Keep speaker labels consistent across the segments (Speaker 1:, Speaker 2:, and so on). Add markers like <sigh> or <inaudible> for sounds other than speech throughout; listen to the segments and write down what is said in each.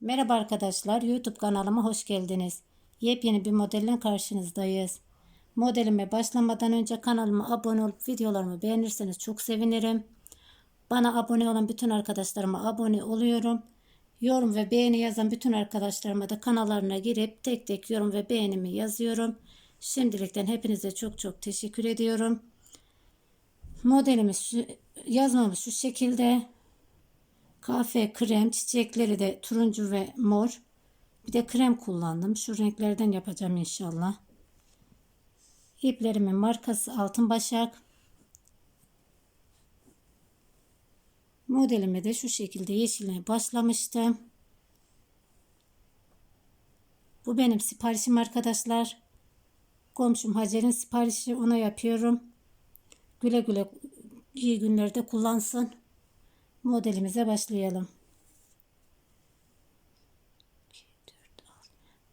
Speaker 1: Merhaba arkadaşlar, YouTube kanalıma hoş geldiniz. Yepyeni bir modelle karşınızdayız. Modelime başlamadan önce kanalıma abone olup videolarımı beğenirseniz çok sevinirim. Bana abone olan bütün arkadaşlarıma abone oluyorum. Yorum ve beğeni yazan bütün arkadaşlarıma da kanallarına girip tek tek yorum ve beğenimi yazıyorum. Şimdilikten hepinize çok çok teşekkür ediyorum. Modelimiz şu, yazmamız şu şekilde. Kahve, krem, çiçekleri de turuncu ve mor. Bir de krem kullandım. Şu renklerden yapacağım inşallah. İplerimin markası Altın Başak. Modelimi de şu şekilde yeşile başlamıştım. Bu benim siparişim arkadaşlar. Komşum Hacer'in siparişi ona yapıyorum. Güle güle iyi günlerde kullansın modelimize başlayalım.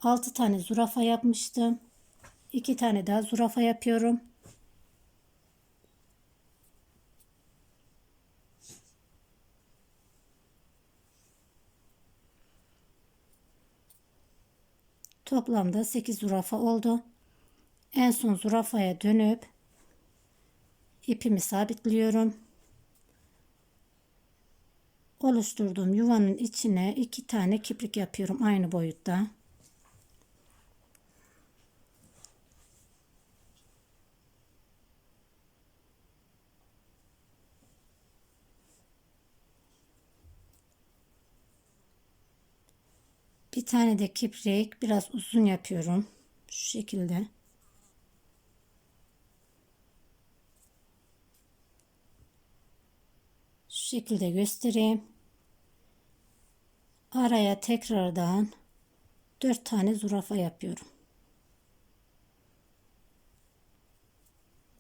Speaker 1: 6 tane zürafa yapmıştım. 2 tane daha zürafa yapıyorum. Toplamda 8 zürafa oldu. En son zürafaya dönüp ipimi sabitliyorum oluşturduğum yuvanın içine iki tane kiprik yapıyorum aynı boyutta. Bir tane de kiprik biraz uzun yapıyorum. Şu şekilde. Şu şekilde göstereyim. Araya tekrardan 4 tane zürafa yapıyorum.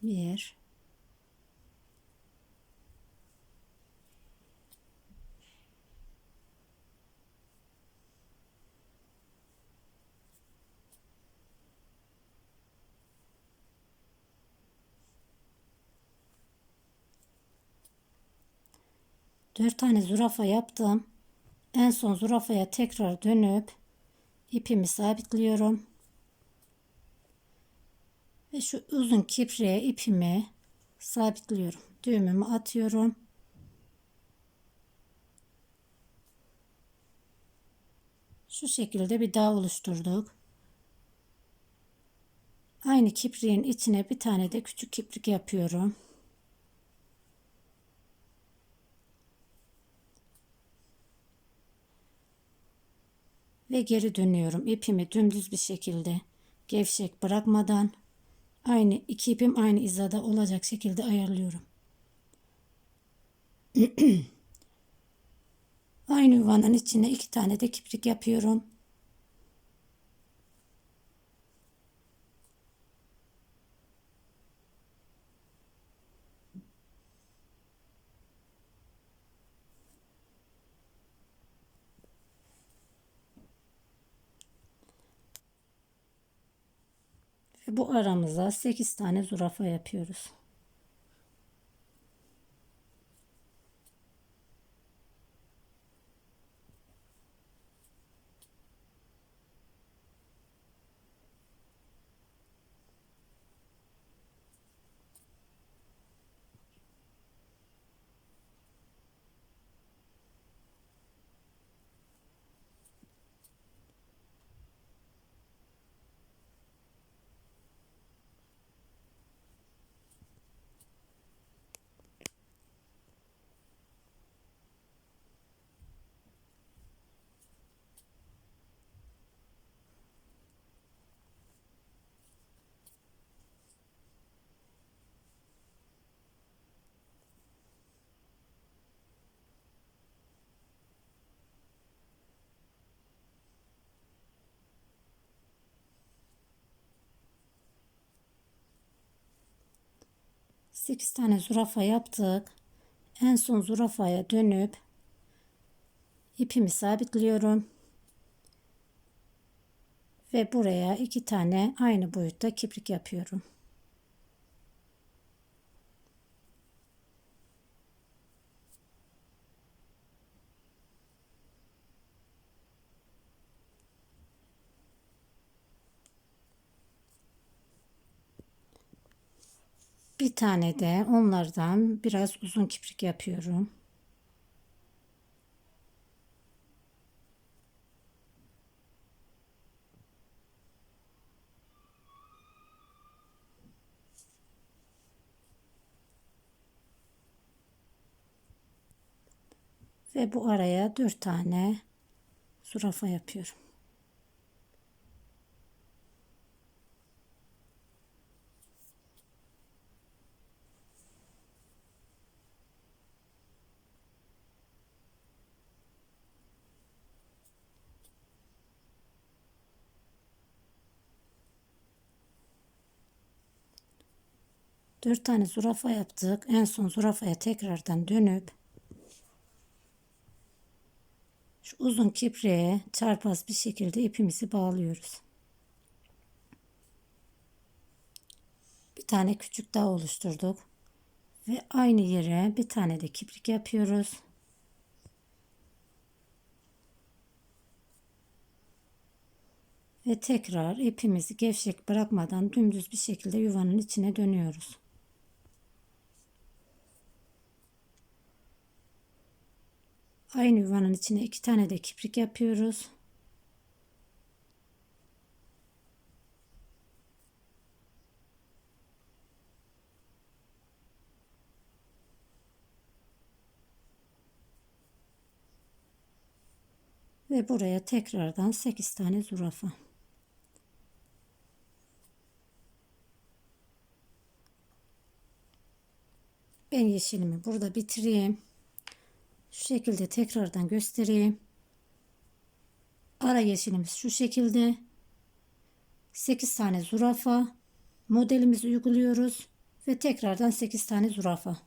Speaker 1: 1 4 tane zürafa yaptım. En son zürafaya tekrar dönüp ipimi sabitliyorum. Ve şu uzun kipriğe ipimi sabitliyorum. Düğümümü atıyorum. Şu şekilde bir dağ oluşturduk. Aynı kipriğin içine bir tane de küçük kiprik yapıyorum. Ve geri dönüyorum. İpimi dümdüz bir şekilde gevşek bırakmadan aynı iki ipim aynı hizada olacak şekilde ayarlıyorum. <clears throat> aynı yuvanın içine iki tane de kiprik yapıyorum. Bu aramıza 8 tane zürafa yapıyoruz. Sekiz tane zürafa yaptık. En son zürafaya dönüp ipimi sabitliyorum. Ve buraya iki tane aynı boyutta kiprik yapıyorum. Bir tane de onlardan biraz uzun kiprik yapıyorum. Ve bu araya dört tane zürafa yapıyorum. Dört tane zürafa yaptık. En son zürafaya tekrardan dönüp şu uzun kipriğe çarpaz bir şekilde ipimizi bağlıyoruz. Bir tane küçük daha oluşturduk. Ve aynı yere bir tane de kiprik yapıyoruz. Ve tekrar ipimizi gevşek bırakmadan dümdüz bir şekilde yuvanın içine dönüyoruz. Aynı yuvanın içine iki tane de kiprik yapıyoruz. Ve buraya tekrardan 8 tane zürafa. Ben yeşilimi burada bitireyim. Şu şekilde tekrardan göstereyim. Ara yeşilimiz şu şekilde. 8 tane zürafa. Modelimizi uyguluyoruz. Ve tekrardan 8 tane zürafa.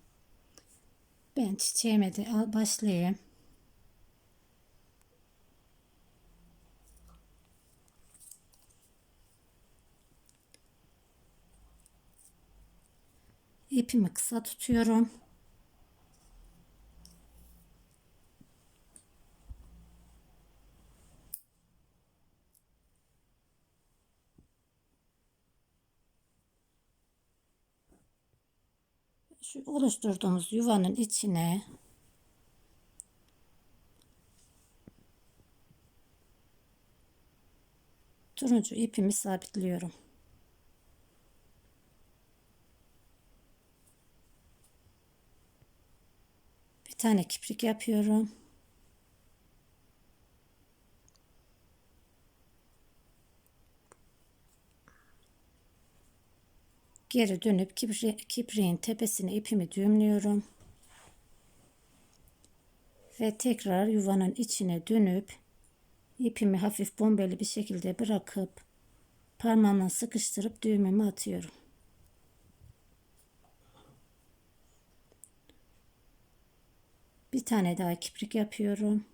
Speaker 1: Ben çiçeğime de başlayayım. İpimi kısa tutuyorum. Şu oluşturduğumuz yuvanın içine turuncu ipimi sabitliyorum. Bir tane kiprik yapıyorum. Geri dönüp kipri, kipriğin tepesine ipimi düğümlüyorum. Ve tekrar yuvanın içine dönüp ipimi hafif bombeli bir şekilde bırakıp parmağımla sıkıştırıp düğümümü atıyorum. Bir tane daha kiprik yapıyorum.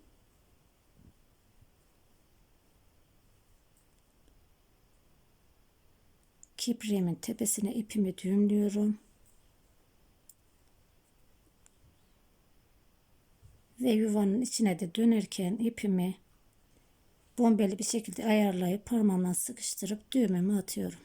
Speaker 1: Kipriğimin tepesine ipimi düğümlüyorum. Ve yuvanın içine de dönerken ipimi bombeli bir şekilde ayarlayıp parmağımla sıkıştırıp düğümümü atıyorum.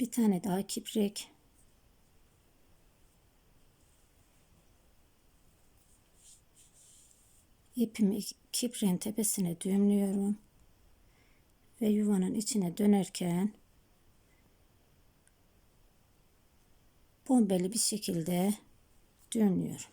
Speaker 1: Bir tane daha kiprik ipimi kipriğin tepesine düğümlüyorum ve yuvanın içine dönerken bombeli bir şekilde düğümlüyorum.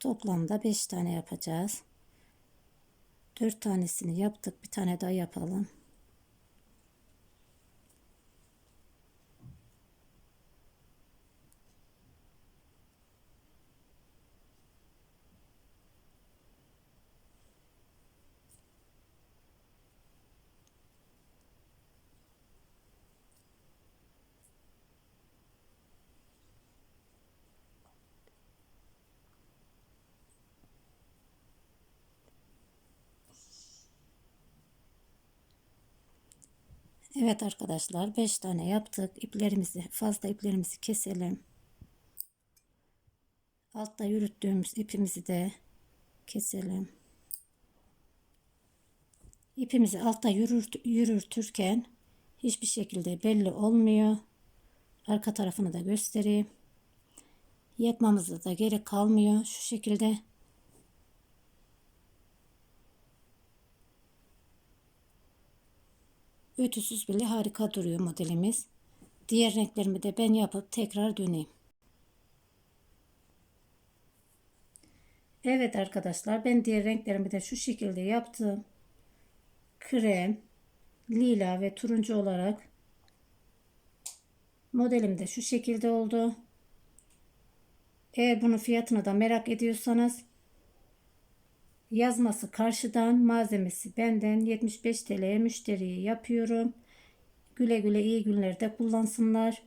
Speaker 1: Toplamda 5 tane yapacağız. 4 tanesini yaptık. Bir tane daha yapalım. Evet arkadaşlar 5 tane yaptık. İplerimizi fazla iplerimizi keselim. Altta yürüttüğümüz ipimizi de keselim. İpimizi altta yürürt, yürütürken hiçbir şekilde belli olmuyor. Arka tarafını da göstereyim. Yapmamızda da gerek kalmıyor. Şu şekilde Ütüsüz bile harika duruyor modelimiz. Diğer renklerimi de ben yapıp tekrar döneyim. Evet arkadaşlar ben diğer renklerimi de şu şekilde yaptım. Krem, lila ve turuncu olarak modelim de şu şekilde oldu. Eğer bunun fiyatını da merak ediyorsanız yazması karşıdan malzemesi benden 75 TL'ye müşteriye yapıyorum. Güle güle iyi günlerde kullansınlar.